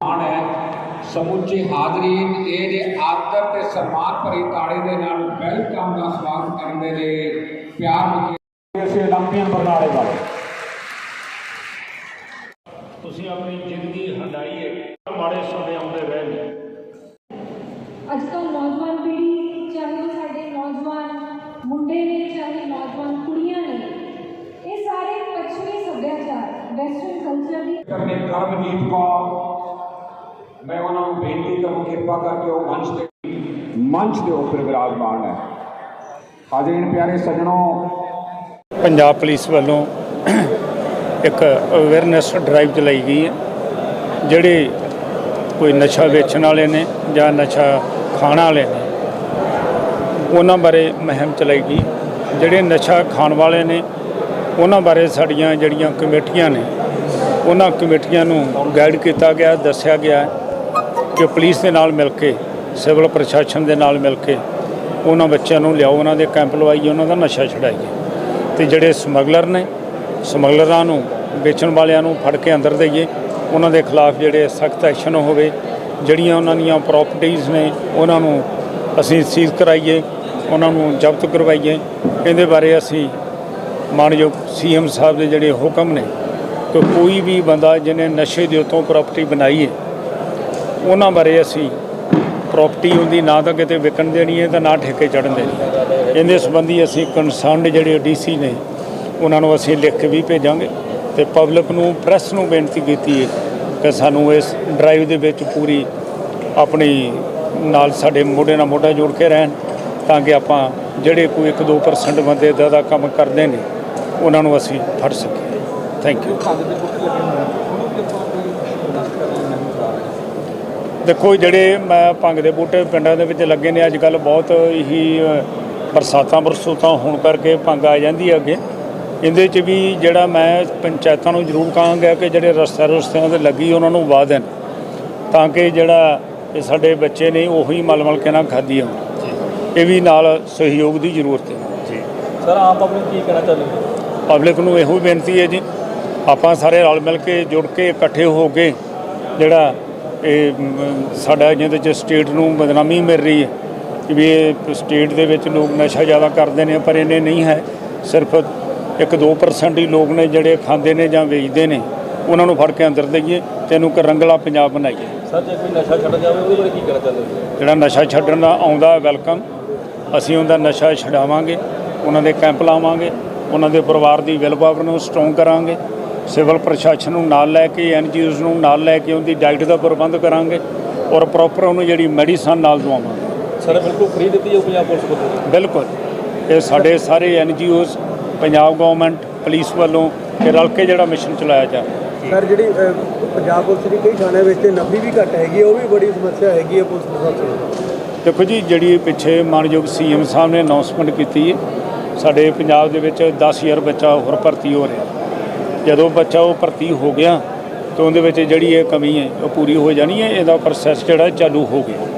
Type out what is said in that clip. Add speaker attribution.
Speaker 1: ਮਾਣ ਹੈ ਸਮੁੱਚੇ ਹਾਜ਼ਰੀਨ ਇਹ ਜੇ ਆਦਰ ਤੇ ਸਨਮਾਨ ਭਰੀ ਤਾੜੀ ਦੇ ਨਾਲ ਵੈਲਕਮ ਦਾ ਸਵਾਗਤ ਕਰਦੇ ਨੇ ਪਿਆਰ ਮੁਕੇ ਅਸੀਂ 올림픽 ਬਰਨਾਲੇ ਵਾਲੇ
Speaker 2: ਤੁਸੀਂ ਆਪਣੀ ਜ਼ਿੰਦਗੀ ਹੰਡਾਈ ਹੈ ਮਾੜੇ ਸਮੇਂ ਆਉਂਦੇ ਰਹੇ ਨੇ
Speaker 3: ਅੱਜ ਕੱਲ੍ਹ ਨੌਜਵਾਨ ਪੀੜ੍ਹੀ ਚਾਹੇ ਉਹ ਸਾਡੇ ਨੌਜਵਾਨ ਮੁੰਡੇ ਨੇ ਚਾਹੇ ਨੌਜਵਾਨ ਕੁੜੀਆਂ ਨੇ ਇਹ ਸਾਰੇ ਪੱਛਮੀ ਸੱਭਿਆਚਾਰ ਵੈਸਟਰਨ ਕਲਚਰ ਦੀ
Speaker 1: ਕਰਨੇ ਕਰਮਜੀਤ ਕੌਰ ਮੈਂ ਉਹਨਾਂ ਨੂੰ ਬੇਨਤੀ ਕਰੂੰ ਕਿਰਪਾ ਕਰਕੇ ਉਹ ਮੰਚ ਤੇ ਮੰਚ ਦੇ ਉੱਪਰ ਵਿਰਾਜਮਾਨ ਹੈ। ਹਾਜ਼ਰੀਨ ਪਿਆਰੇ ਸੱਜਣੋ।
Speaker 2: ਪੰਜਾਬ ਪੁਲਿਸ ਵੱਲੋਂ ਇੱਕ ਅਵੇਅਰਨੈਸ ਡਰਾਈਵ ਚਲਾਈ ਗਈ ਹੈ ਜਿਹੜੇ ਕੋਈ ਨਸ਼ਾ ਵੇਚਣ ਵਾਲੇ ਨੇ ਜਾਂ ਨਸ਼ਾ ਖਾਣ ਵਾਲੇ ਨੇ ਉਹਨਾਂ ਬਾਰੇ ਮੁਹਿੰਮ ਚਲਾਈ ਗਈ। ਜਿਹੜੇ ਨਸ਼ਾ ਖਾਣ ਵਾਲੇ ਨੇ ਉਹਨਾਂ ਬਾਰੇ ਸਾਡੀਆਂ ਜਿਹੜੀਆਂ ਕਮੇਟੀਆਂ ਨੇ ਉਹਨਾਂ ਕਮੇਟੀਆਂ ਨੂੰ ਗਾਈਡ ਕੀਤਾ ਗਿਆ ਦੱਸਿਆ ਗਿਆ ਕਿ ਪੁਲਿਸ ਦੇ ਨਾਲ ਮਿਲ ਕੇ, ਸਿਵਲ ਪ੍ਰਸ਼ਾਸਨ ਦੇ ਨਾਲ ਮਿਲ ਕੇ, ਉਹਨਾਂ ਬੱਚਿਆਂ ਨੂੰ ਲਿਆਓ, ਉਹਨਾਂ ਦੇ ਕੈਂਪ ਲਵਾਈਏ, ਉਹਨਾਂ ਦਾ ਨਸ਼ਾ ਛਡਾਈਏ। ਤੇ ਜਿਹੜੇ ਸਮਗਲਰ ਨੇ, ਸਮਗਲਰਾਂ ਨੂੰ, ਵੇਚਣ ਵਾਲਿਆਂ ਨੂੰ ਫੜ ਕੇ ਅੰਦਰ ਦਈਏ। ਉਹਨਾਂ ਦੇ ਖਿਲਾਫ ਜਿਹੜੇ ਸਖਤ ਐਕਸ਼ਨ ਹੋਵੇ, ਜਿਹੜੀਆਂ ਉਹਨਾਂ ਦੀਆਂ ਪ੍ਰਾਪਰਟੀਆਂ ਨੇ, ਉਹਨਾਂ ਨੂੰ ਅਸੀਂ ਸੀਜ਼ ਕਰਾਈਏ, ਉਹਨਾਂ ਨੂੰ ਜ਼ਬਤ ਕਰਵਾਈਏ। ਇਹਦੇ ਬਾਰੇ ਅਸੀਂ ਮਾਨਯੋਗ ਸੀਐਮ ਸਾਹਿਬ ਦੇ ਜਿਹੜੇ ਹੁਕਮ ਨੇ, ਕਿ ਕੋਈ ਵੀ ਬੰਦਾ ਜਿਹਨੇ ਨਸ਼ੇ ਦੇ ਉੱਤੋਂ ਪ੍ਰਾਪਰਟੀ ਬਣਾਈ ਹੈ ਉਹਨਾਂ ਬਾਰੇ ਅਸੀਂ ਪ੍ਰਾਪਰਟੀ ਉਹਦੀ ਨਾ ਤਾਂ ਕਿਤੇ ਵਿਕਣ ਦੇਣੀ ਹੈ ਤਾਂ ਨਾ ਠੇਕੇ ਚੜਨ ਦੇਣੀ ਇਹਦੇ ਸੰਬੰਧੀ ਅਸੀਂ ਕੰਸਰਨਡ ਜਿਹੜੇ ਡੀਸੀ ਨੇ, ਉਹਨਾਂ ਨੂੰ ਅਸੀਂ ਲਿਖ ਕੇ ਵੀ ਭੇਜਾਂਗੇ ਤੇ ਪਬਲਿਕ ਨੂੰ ਪ੍ਰੈਸ ਨੂੰ ਬੇਨਤੀ ਕੀਤੀ ਹੈ ਕਿ ਸਾਨੂੰ ਇਸ ਡਰਾਈਵ ਦੇ ਵਿੱਚ ਪੂਰੀ ਆਪਣੀ ਨਾਲ ਸਾਡੇ ਮੋਢੇ ਨਾਲ ਮੋਢਾ ਜੋੜ ਕੇ ਰਹਿਣ ਤਾਂ ਕਿ ਆਪਾਂ ਜਿਹੜੇ ਕੋਈ 1-2% ਬੰਦੇ ਦਾ ਦਾ ਕੰਮ ਕਰਦੇ ਨੇ, ਉਹਨਾਂ ਨੂੰ ਅਸੀਂ ਫੜ ਸਕੀਏ। ਥੈਂਕ ਯੂ ਦੇਖੋ ਜਿਹੜੇ ਮੈਂ ਭੰਗ ਦੇ ਬੂਟੇ ਪਿੰਡਾਂ ਦੇ ਵਿੱਚ ਲੱਗੇ ਨੇ ਅੱਜ ਕੱਲ ਬਹੁਤ ਹੀ ਬਰਸਾਤਾਂ ਬਰਸੂਤਾਂ ਹੋਣ ਕਰਕੇ ਭੰਗ ਆ ਜਾਂਦੀ ਹੈ ਅੱਗੇ। ਇਹਦੇ 'ਚ ਵੀ ਜਿਹੜਾ ਮੈਂ ਪੰਚਾਇਤਾਂ ਨੂੰ ਜ਼ਰੂਰ ਕਹਾਂਗਾ ਕਿ ਜਿਹੜੇ ਰਸਤੇ ਰਸਤਿਆਂ ਤੇ ਲੱਗੀ ਉਹਨਾਂ ਨੂੰ ਵਾਹ ਦੇਣ ਤਾਂ ਕਿ ਜਿਹੜਾ ਇਹ ਸਾਡੇ ਬੱਚੇ ਨੇ ਉਹੀ ਮਲ ਮਲ ਕੇ ਨਾ ਖਾਦੀ ਹੋਣ ਇਹ ਵੀ ਨਾਲ ਸਹਿਯੋਗ ਦੀ ਜ਼ਰੂਰਤ ਹੈ।
Speaker 4: ਸਰ ਆਮ ਪਬਲਿਕ ਕੀ ਕਹਿਣਾ ਚਾਹੁੰਦੇ
Speaker 2: ਪਬਲਿਕ ਨੂੰ ਇਹੋ ਬੇਨਤੀ ਹੈ ਜੀ ਆਪਾਂ ਸਾਰੇ ਰਲ ਮਿਲ ਕੇ ਜੁੜ ਕੇ ਇਕੱਠੇ ਹੋ ਕੇ ਜਿਹੜਾ ਇਹ ਸਾਡਾ ਜਿਹਦੇ ਚ ਸਟੇਟ ਨੂੰ ਬਦਨਾਮੀ ਮਿਲ ਰਹੀ ਹੈ ਕਿ ਵੀ ਇਹ ਸਟੇਟ ਦੇ ਵਿੱਚ ਲੋਕ ਨਸ਼ਾ ਜ਼ਿਆਦਾ ਕਰਦੇ ਨੇ ਪਰ ਇਹਨੇ ਨਹੀਂ ਹੈ। ਸਿਰਫ 1-2% ਹੀ ਲੋਕ ਨੇ ਜਿਹੜੇ ਖਾਂਦੇ ਨੇ ਜਾਂ ਵੇਚਦੇ ਨੇ। ਉਹਨਾਂ ਨੂੰ ਫੜ ਕੇ ਅੰਦਰ ਦਈਏ ਤੇ ਇਹਨੂੰ ਇੱਕ ਰੰਗਲਾ ਪੰਜਾਬ ਬਣਾਈਏ।
Speaker 4: ਸਰ ਜੇ ਕੋਈ ਨਸ਼ਾ ਛੱਡ ਜਾਵੇ ਉਹਦੇ ਬਾਰੇ ਕੀ ਕਹਿਣਾ ਚਾਹੁੰਦੇ ਹੋ?
Speaker 2: ਜਿਹੜਾ ਨਸ਼ਾ ਛੱਡਣ ਦਾ ਆਉਂਦਾ ਵੈਲਕਮ ਅਸੀਂ ਉਹਦਾ ਨਸ਼ਾ ਛਡਾਵਾਂਗੇ ਉਹਨਾਂ ਦੇ ਕੈਂਪ ਲਾਵਾਂਗੇ ਉਹਨਾਂ ਦੇ ਪਰਿਵਾਰ ਦੀ ਵਿਲ ਪਾਵਰ ਨੂੰ ਸਟਰੋਂਗ ਕਰਾਂਗੇ। ਸਿਵਲ ਪ੍ਰਸ਼ਾਸਨ ਨੂੰ ਨਾਲ ਲੈ ਕੇ ਐਨਜੀਓਜ਼ ਨੂੰ ਨਾਲ ਲੈ ਕੇ ਉਹਦੀ ਡਾਈਟ ਦਾ ਪ੍ਰਬੰਧ ਕਰਾਂਗੇ ਔਰ ਪ੍ਰੋਪਰ ਉਹਨੂੰ ਜਿਹੜੀ ਮੈਡੀਸਨ ਨਾਲ ਦਵਾਵਾਂਗੇ।
Speaker 4: ਸਰ ਬਿਲਕੁਲ ਫ੍ਰੀ ਦਿੱਤੀ ਜਾਊ ਪੰਜਾਬ ਪੁਲਿਸ ਵੱਲੋਂ?
Speaker 2: ਬਿਲਕੁਲ। ਇਹ ਸਾਡੇ ਸਾਰੇ ਐਨਜੀਓਜ਼ ਪੰਜਾਬ ਗਵਰਨਮੈਂਟ ਪੁਲਿਸ ਵੱਲੋਂ ਇਹ ਰਲ ਕੇ ਜਿਹੜਾ ਮਿਸ਼ਨ ਚਲਾਇਆ ਜਾ
Speaker 5: ਸਰ ਜਿਹੜੀ ਪੰਜਾਬ ਪੁਲਿਸ ਦੀ ਕਈ ਥਾਣਿਆਂ ਵਿੱਚ ਤੇ ਨਬੀ ਵੀ ਘੱਟ ਹੈਗੀ ਉਹ ਵੀ ਬੜੀ ਸਮੱਸਿਆ ਹੈਗੀ ਹੈ ਪੁਲਿਸ ਪ੍ਰਸ਼ਾਸਨ ਦੀ
Speaker 2: ਦੇਖੋ ਜੀ ਜਿਹੜੀ ਪਿੱਛੇ ਮਾਨਯੋਗ ਸੀਐਮ ਸਾਹਿਬ ਨੇ ਅਨਾਉਂਸਮੈਂਟ ਕੀਤੀ ਹੈ ਸਾਡੇ ਪੰਜਾਬ ਦੇ ਵਿੱਚ 10000 ਬੱਚਾ ਹੋਰ ਭਰਤੀ ਹੋ ਰਿਹਾ। ਜਦੋਂ ਬੱਚਾ ਉਹ ਭਰਤੀ ਹੋ ਗਿਆ ਤਾਂ ਉਹਦੇ ਵਿੱਚ ਜਿਹੜੀ ਇਹ ਕਮੀ ਹੈ, ਉਹ ਪੂਰੀ ਹੋ ਜਾਣੀ ਹੈ, ਇਹਦਾ ਪ੍ਰੋਸੈਸ ਜਿਹੜਾ ਚਾਲੂ ਹੋ ਗਿਆ।